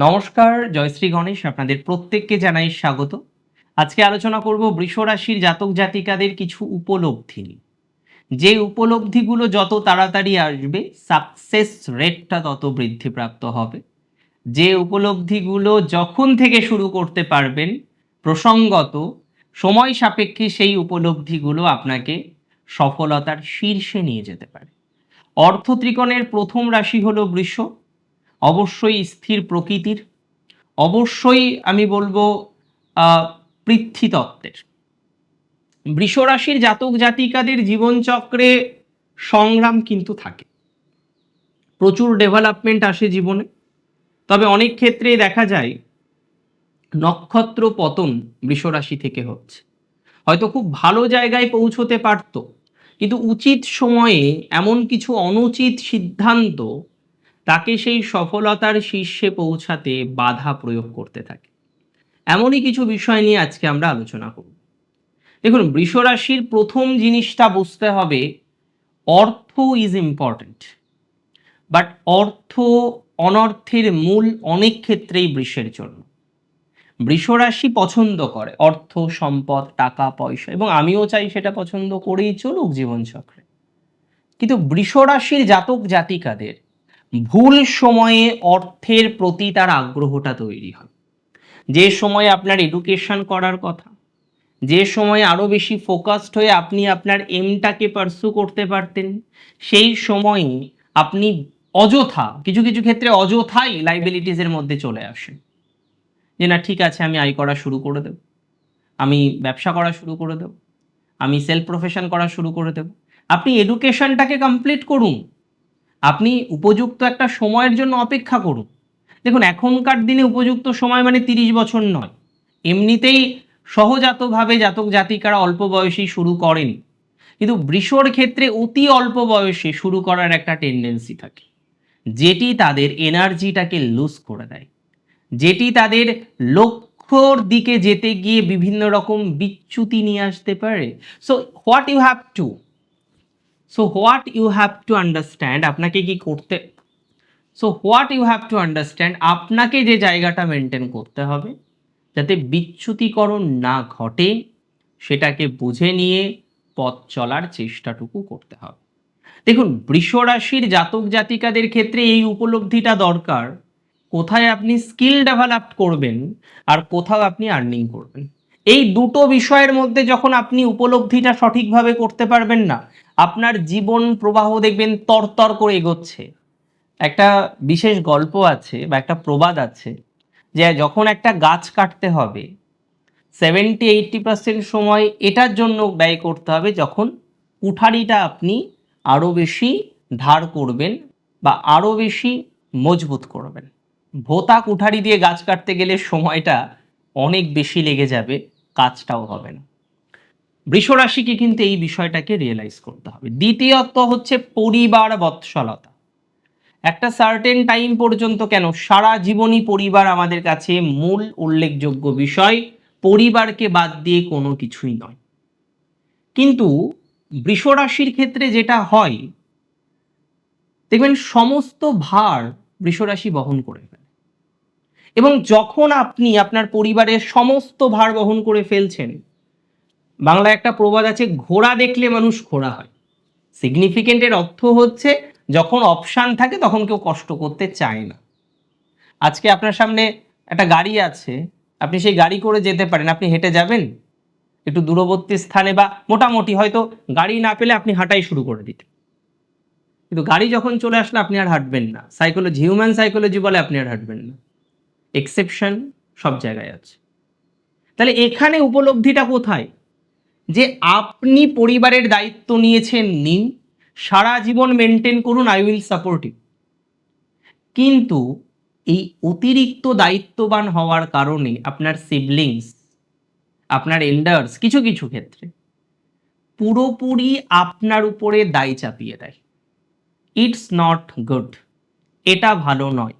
নমস্কার, জয়শ্রী গণেশ, আপনাদের প্রত্যেককে জানাই স্বাগত। আজকে আলোচনা করব বৃষ রাশির জাতক জাতিকাদের কিছু উপলব্ধি নিয়ে। যে উপলব্ধিগুলো যত তাড়াতাড়ি আসবে সাকসেস রেটটা তত বৃদ্ধিপ্রাপ্ত হবে। যে উপলব্ধিগুলো যখন থেকে শুরু করতে পারবেন, প্রসঙ্গত, সময় সাপেক্ষে সেই উপলব্ধিগুলো আপনাকে সফলতার শীর্ষে নিয়ে যেতে পারে। অর্থ ত্রিকোণের প্রথম রাশি হলো বৃষ। অবশ্যই স্থির প্রকৃতির, অবশ্যই আমি বলব পৃথ্বীতত্ত্বের। বৃষ রাশির জাতক জাতিকাদের জীবনচক্রে সংগ্রাম কিন্তু থাকে। প্রচুর ডেভেলপমেন্ট আসে জীবনে। তবে অনেক ক্ষেত্রে দেখা যায়, নক্ষত্র পতন বৃষ রাশি থেকে হচ্ছে। হয়তো খুব ভালো জায়গায় পৌঁছতে পারত, কিন্তু উচিত সময়ে এমন কিছু অনুচিত সিদ্ধান্ত তাকে সেই সফলতার শীর্ষে পৌঁছাতে বাধা প্রয়োগ করতে থাকে। এমনই কিছু বিষয় নিয়ে আজকে আমরা আলোচনা করব। দেখুন, বৃষ রাশির প্রথম জিনিসটা বুঝতে হবে, অর্থ ইজ ইম্পর্ট্যান্ট বাট অর্থ অনর্থের মূল অনেক ক্ষেত্রেই বৃষের জন্য। বৃষ রাশি পছন্দ করে অর্থ, সম্পদ, টাকা, পয়সা, এবং আমিও চাই সেটা পছন্দ করেই চলুক জীবনচক্রে। কিন্তু বৃষ রাশির জাতক জাতিকাদের ভুল সময়ে অর্থের প্রতি তার আগ্রহটা তৈরি হয়। যে সময়ে আপনার এডুকেশন করার কথা, যে সময়ে আরও বেশি ফোকাসড হয়ে আপনি আপনার এমটাকে পারসু করতে পারতেন, সেই সময়ে আপনি অযথা, কিছু কিছু ক্ষেত্রে অযথাই লাইবিলিটিসের মধ্যে চলে আসেন। যে না, ঠিক আছে, আমি আয় করা শুরু করে দেব। আমি ব্যবসা করা শুরু করে দেব। আমি সেলফ প্রফেশন করা শুরু করে দেব। আপনি এডুকেশনটাকে কমপ্লিট করুন। আপনি উপযুক্ত একটা সময়ের জন্য অপেক্ষা করুন। দেখুন, এখনকার দিনে উপযুক্ত সময় মানে তিরিশ বছর নয়। এমনিতেই সহজাতভাবে জাতক জাতিকারা অল্প বয়সেই শুরু করেন। কিন্তু বৃষর ক্ষেত্রে অতি অল্প বয়সে শুরু করার একটা টেন্ডেন্সি থাকে। যেটি তাদের এনার্জিটাকে লুজ করে দেয়। যেটি তাদের লক্ষ্যর দিকে যেতে গিয়ে বিভিন্ন রকম বিচ্যুতি নিয়ে আসতে পারে। So what you have to so what you have to understand আপনাকে কি করতে so what you have to understand আপনাকে যে জায়গাটা মেনটেন করতে হবে, যাতে বিচ্যুতিকরণ না ঘটে, সেটাকে বুঝে নিয়ে পথ চলার চেষ্টাটুকু করতে হবে। দেখুন, বৃষ রাশির জাতক জাতিকাদের ক্ষেত্রে এই উপলব্ধিটা দরকার। কোথায় আপনি স্কিল ডেভেলপ করবেন, আর কোথাও আপনি আর্নিং করবেন। এই দুটো বিষয়ের মধ্যে যখন আপনি উপলব্ধিটা সঠিকভাবে করতে পারবেন না, আপনার জীবন প্রবাহ দেখবেন তরতর করে এগোচ্ছে। একটা বিশেষ গল্প আছে বা একটা প্রবাদ আছে যে যখন একটা গাছ কাটতে হবে সেভেন্টি এইটটি পার্সেন্ট সময় এটার জন্য ব্যয় করতে হবে যখন কুঠারিটা আপনি আরও বেশি ধার করবেন বা আরও বেশি মজবুত করবেন। ভোতা কুঠারি দিয়ে গাছ কাটতে গেলে সময়টা অনেক বেশি লেগে যাবে, কাজটাও হবে না। বৃষ রাশিকে কিন্তু এই বিষয়টাকে রিয়েলাইজ করতে হবে। দ্বিতীয়ত হচ্ছে পরিবার বৎসলতা। একটা সার্টেন টাইম পর্যন্ত কেন সারা জীবনই পরিবার আমাদের কাছে মূল উল্লেখযোগ্য বিষয়, পরিবারকে বাদ দিয়ে কোনো কিছুই নয়। কিন্তু বৃষ রাশির ক্ষেত্রে যেটা হয়, দেখবেন সমস্ত ভার বৃষরাশি বহন করে ফেলে। এবং যখন আপনি আপনার পরিবারের সমস্ত ভার বহন করে ফেলছেন, বাংলায় একটা প্রবাদ আছে, ঘোড়া দেখলে মানুষ ঘোড়া হয়। সিগনিফিকেন্টের অর্থ হচ্ছে, যখন অপশান থাকে তখন কেউ কষ্ট করতে চায় না। আজকে আপনার সামনে একটা গাড়ি আছে, আপনি সেই গাড়ি করে যেতে পারেন, আপনি হেঁটে যাবেন, একটু দূরবর্তী স্থানে বা মোটামুটি হয়তো গাড়ি না পেলে আপনি হাঁটাই শুরু করে দিতেন। কিন্তু গাড়ি যখন চলে আসলে আপনি আর হাঁটবেন না। সাইকোলজি হিউম্যান সাইকোলজি বলে আপনি আর হাঁটবেন না। এক্সেপশন সব জায়গায় আছে। তাহলে এখানে উপলব্ধিটা কোথায়? যে আপনি পরিবারের দায়িত্ব নিয়েছেন, নিন, সারা জীবন মেনটেন করুন আই উইল সাপোর্ট ইউ কিন্তু এই অতিরিক্ত দায়িত্ববান হওয়ার কারণে আপনার সিবলিংস আপনার এল্ডার্স কিছু কিছু ক্ষেত্রে পুরোপুরি আপনার উপরে দায় চাপিয়ে দেয়। ইটস নট গুড এটা ভালো নয়।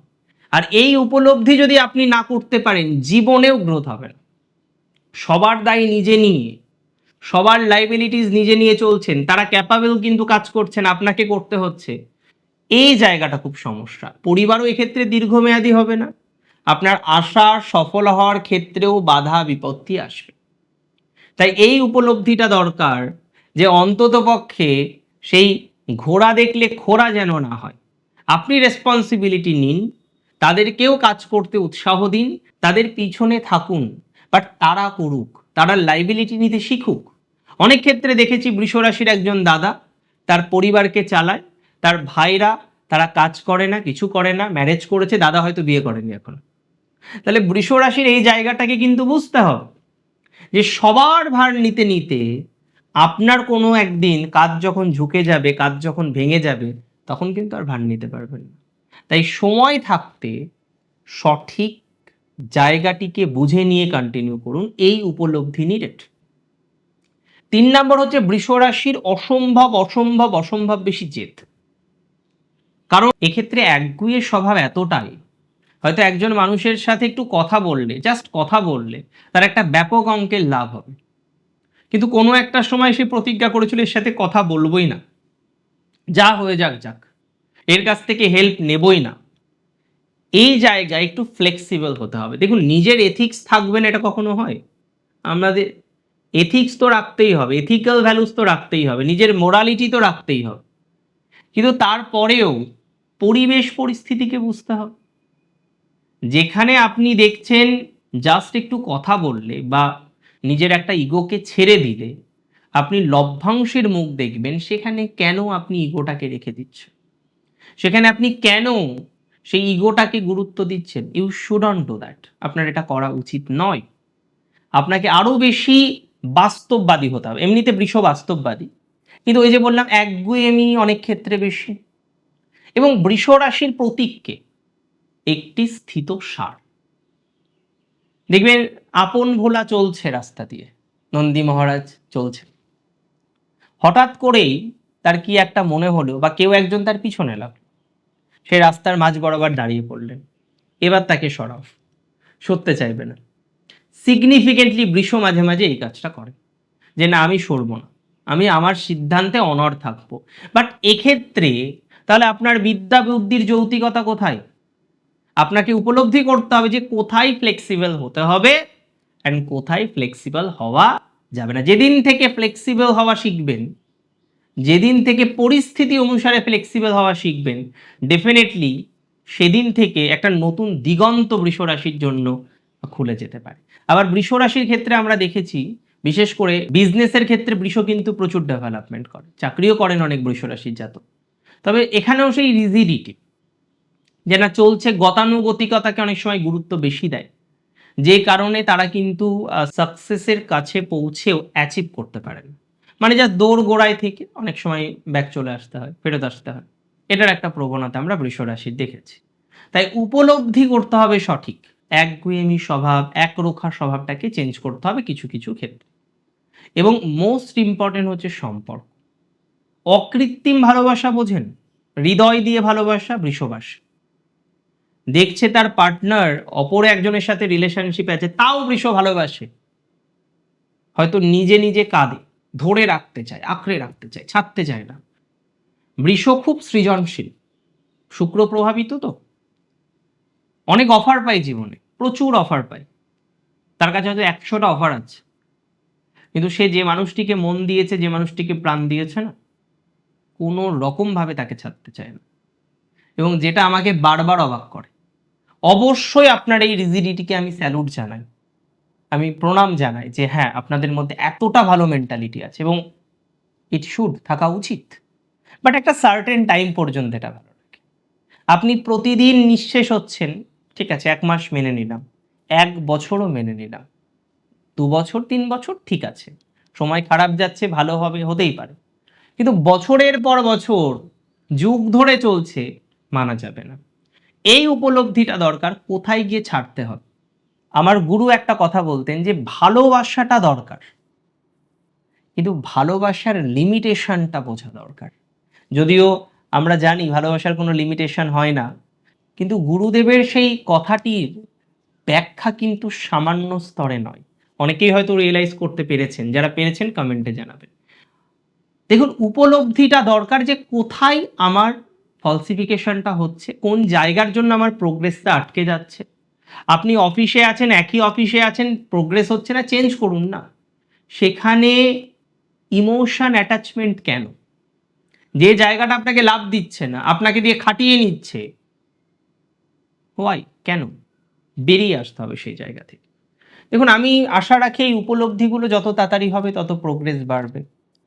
আর এই উপলব্ধি যদি আপনি না করতে পারেন, জীবনেও গ্রোথ হবে না। সবার দায় নিজে নিয়ে, সবার লাইবিলিটিস নিজে নিয়ে চলছেন, তারা ক্যাপাবেল কিন্তু কাজ করছেন, আপনাকে করতে হচ্ছে। এই জায়গাটা খুব সমস্যা। পরিবারও এক্ষেত্রে দীর্ঘমেয়াদী হবে না। আপনার আশা সফল হওয়ার ক্ষেত্রেও বাধা, বিপত্তি আসবে। তাই এই উপলব্ধিটা দরকার যে অন্তত পক্ষে সেই ঘোড়া দেখলে খোড়া যেন না হয়। আপনি রেসপন্সিবিলিটি নিন তাদেরকেও কাজ করতে উৎসাহ দিন, তাদের পিছনে থাকুন বাট তারা করুক, তারা লাইবিলিটি নিতে শিখুক। অনেক ক্ষেত্রে দেখেছি বৃষরাশির একজন দাদা, তার পরিবারকে চালায়, তার ভাইরা, তারা কাজ করে না, কিছু করে না ম্যারেজ করেছে, দাদা হয়তো বিয়ে করেনি এখন। তাহলে বৃষরাশির এই জায়গাটাকে কিন্তু বুঝতে হবে, যে সবার ভার নিতে নিতে আপনার কোনো একদিন কাজ যখন ঝুঁকে যাবে, কাজ যখন ভেঙে যাবে, তখন কিন্তু আর ভার নিতে পারবেন না। তাই সময় থাকতে সঠিক জায়গাটিকে বুঝে নিয়ে কন্টিনিউ করুন এই উপলব্ধি নিরেট তিন নম্বর হচ্ছে বৃষরাশির অসম্ভব অসম্ভব অসম্ভব বেশি জেদ। কারণ এক্ষেত্রে একগুয়ে স্বভাব এতটাই, হয়তো একজন মানুষের সাথে একটু কথা বললে জাস্ট কথা বললে, তার একটা ব্যাপক অঙ্কের লাভ হবে। কিন্তু কোনো একটা সময় সে প্রতিজ্ঞা করেছিল, এর সাথে কথা বলবোই না। যা হয়ে যাক যাক। এর কাছ থেকে হেল্প নেবই না। এই জায়গায় একটু ফ্লেক্সিবল হতে হবে। দেখুন, নিজের এথিক্স থাকবে না, এটা কখনো হয়। আমাদের এথিক্স তো রাখতেই হবে এথিক্যাল ভ্যালুস তো রাখতেই হবে, নিজের মোরালিটি তো রাখতেই হবে। কিন্তু তারপরেও পরিবেশ পরিস্থিতিকে বুঝতে হবে। যেখানে আপনি দেখছেন জাস্ট একটু কথা বললে বা নিজের একটা ইগোকে ছেড়ে দিলে, আপনি লভ্যাংশের মুখ দেখবেন, সেখানে কেন আপনি ইগোটাকে রেখে দিচ্ছেন? সেখানে আপনি কেন সেই ইগোটাকে গুরুত্ব দিচ্ছেন? ইউ শুডন ডু দ্যাট আপনার এটা করা উচিত নয়। আপনাকে আরও বেশি বাস্তববাদী হতে হবে। এমনিতে বৃষ বাস্তববাদী। কিন্তু ওই যে বললাম, একগুয়েমি অনেক ক্ষেত্রে বেশি। এবং বৃষ রাশির প্রতীককে একটি স্থিত সার। দেখবেন, আপন ভোলা চলছে রাস্তা দিয়ে। নন্দী মহারাজ চলছে। হঠাৎ করেই তার কি একটা মনে হলো বা কেউ একজন তার পিছনে লাগল। সে রাস্তার মাঝ বরাবর দাঁড়িয়ে পড়লেন। এবার তাকে সরাও। সরতে চাইবে না। সিগনিফিকেন্টলি বৃষ মাঝে মাঝে এই কাজটা করে যে, না, আমি সরবো না। আমি আমার সিদ্ধান্তে অনর থাকব। বাট এক্ষেত্রে তাহলে আপনার বিদ্যা বুদ্ধির যৌতিকতা কোথায়? আপনাকে উপলব্ধি করতে হবে যে, কোথায় ফ্লেক্সিবল হতে হবে অ্যান্ড কোথায় ফ্লেক্সিবল হওয়া যাবে না। যেদিন থেকে ফ্লেক্সিবল হওয়া শিখবেন যেদিন থেকে পরিস্থিতি অনুসারে ফ্লেক্সিবল হওয়া শিখবেন। ডেফিনেটলি সেদিন থেকে একটা নতুন দিগন্ত বৃষরাশির জন্য খুলে যেতে পারে। আবার বৃষরাশির ক্ষেত্রে আমরা দেখেছি, বিশেষ করে বিজনেসের ক্ষেত্রে বৃষ কিন্তু প্রচুর ডেভেলপমেন্ট করে। চাকরিও করেন অনেক বৃষরাশির জাতক। তবে এখানেও সেই রিজিডিটি যে না চলছে, গতানুগতিকতাকে অনেক সময় গুরুত্ব বেশি দেয়। যে কারণে তারা কিন্তু সাকসেসের কাছে পৌঁছেও অ্যাচিভ করতে পারেন। মানে যা দৌড় গোড়ায় থেকে অনেক সময় ব্যাক চলে আসতে হয়, ফেরত আসতে হয়। এটার একটা প্রবণতা আমরা বৃষরাশির দেখেছি। তাই উপলব্ধি করতে হবে সঠিক। একগুয়েমি স্বভাব, একরোখা স্বভাবটাকে চেঞ্জ করতে হবে কিছু কিছু ক্ষেত্রে। এবং মোস্ট ইম্পর্টেন্ট হচ্ছে সম্পর্ক। অকৃত্রিম ভালোবাসা বোঝেন, হৃদয় দিয়ে ভালোবাসা বৃষবাস। দেখছে তার পার্টনার অপর একজনের সাথে রিলেশনশিপ আছে, তাও বৃষ ভালোবাসে। হয়তো নিজে নিজে কাঁদে। ধরে রাখতে চায়, আঁকড়ে রাখতে চায়, ছাড়তে চায় না। বৃষ খুব সৃজনশীল, শুক্র প্রভাবিত তো। অনেক অফার পায় জীবনে, প্রচুর অফার পায় তার কাছে হয়তো একশোটা অফার আছে। কিন্তু সে যে মানুষটিকে মন দিয়েছে, যে মানুষটিকে প্রাণ দিয়েছে না, কোনো রকমভাবে তাকে ছাড়তে চায় না। এবং যেটা আমাকে বারবার অবাক করে, অবশ্যই আপনার এই রিজিডিটিকে আমি স্যালুট জানাই। আমি প্রণাম জানাই যে হ্যাঁ আপনাদের মধ্যে এতটা ভালো মেন্টালিটি আছে এবং ইট শুড থাকা উচিত। বাট একটা সার্টেন টাইম পর্যন্ত এটা ভালো লাগে আপনি প্রতিদিন নিঃশেষ হচ্ছেন, ঠিক আছে, এক মাস মেনে নিলাম, এক বছরও মেনে নিলাম, দু বছর, তিন বছর ঠিক আছে, সময় খারাপ যাচ্ছে, ভালো হবে, হতেই পারে। কিন্তু বছরের পর বছর যুগ ধরে চলছে, মানা যাবে না। এই উপলব্ধিটা দরকার, কোথায় গিয়ে ছাড়তে হবে? আমার গুরু একটা কথা বলতেন যে ভালোবাসাটা দরকার, কিন্তু ভালোবাসার লিমিটেশনটা বোঝা দরকার। যদিও আমরা জানি ভালোবাসার কোনো লিমিটেশন হয় না, কিন্তু গুরুদেবের সেই কথাটির ব্যাখ্যা কিন্তু সামান্য স্তরে নয়। অনেকেই হয়তো রিয়েলাইজ করতে পেরেছেন, যারা পেরেছেন কমেন্টে জানাবেন। দেখুন, উপলব্ধিটা দরকার যে কোথায় আমার ফলসিফিকেশনটা হচ্ছে, কোন জায়গার জন্য আমার প্রোগ্রেসটা আটকে যাচ্ছে। আপনি অফিসে আছেন, একই অফিসে আছেন প্রোগ্রেস হচ্ছে না চেঞ্জ করুন না। সেখানে ইমোশন অ্যাটাচমেন্ট কেন? যে জায়গাটা আপনাকে লাভ দিচ্ছে না, আপনাকে দিয়ে খাটিয়ে নিচ্ছে হোয়াই কেন? বেরিয়ে আসতে হবে সেই জায়গা থেকে। দেখুন, আমি আশা রাখি এই উপলব্ধিগুলো যত তাড়াতাড়ি হবে, তত প্রোগ্রেস বাড়বে,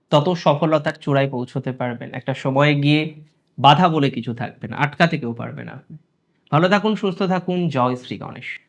তত সফলতার চূড়ায় পৌঁছতে পারবেন। একটা সময়ে গিয়ে বাধা বলে কিছু থাকবে না, আটকাতে কেউ পারবে না। আপনি ভালো থাকুন সুস্থ থাকুন। জয় শ্রী গণেশ।